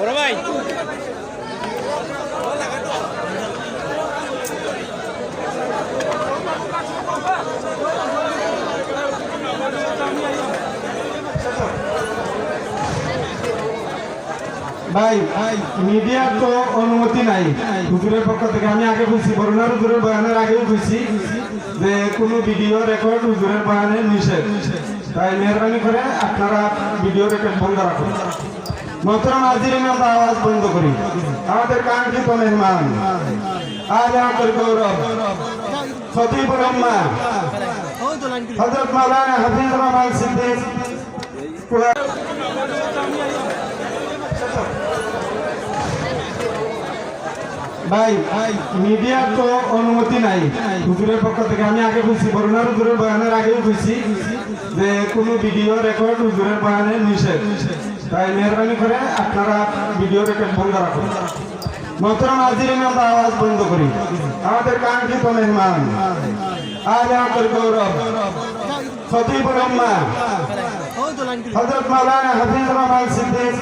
বড় ভাই। ভাই মিডিয়ার তো অনুমতি নাই। হুজুরের পক্ষ থেকে আমি আগে বুঝছি বরুণার হুজুরের বয়ানের আগেও বুঝছি যে কোনো ভিডিও রেকর্ড হুজুরের বয়ানে নিষেধ। তাই মেহরবানি করে আপনারা ভিডিও রেকর্ড বন্ধ রাখুন। মোহতরম হাজিরিন, আমরা আওয়াজ বন্ধ করি। আমাদের কাঙ্ক্ষিত মেহমান আজ আমাদের গৌরব খতিবুর রহমা হজরত মাওলানা হাফিজ রহমান সিদ্দিক। ভাই মিডিয়ার তো অনুমতি নাই। হুজুরের পক্ষ থেকে আমি আগে বুঝছি বরুণার হুজুরের বয়ানের আগেও বুঝছি যে কোনো ভিডিও রেকর্ড হুজুরের বয়ানে নিষেধ। তাই মেহরবানি করে আপনারা ভিডিও রেকর্ড বন্ধ রাখুন। মোহতরম হাজিরিন আমরা আওয়াজ বন্ধ করি। আমাদের কাঙ্ক্ষিত মেহমান আজ আমাদের গৌরব খতিবুর রহমা হজরত মাওলানা হাফিজ রহমান সিদ্দিক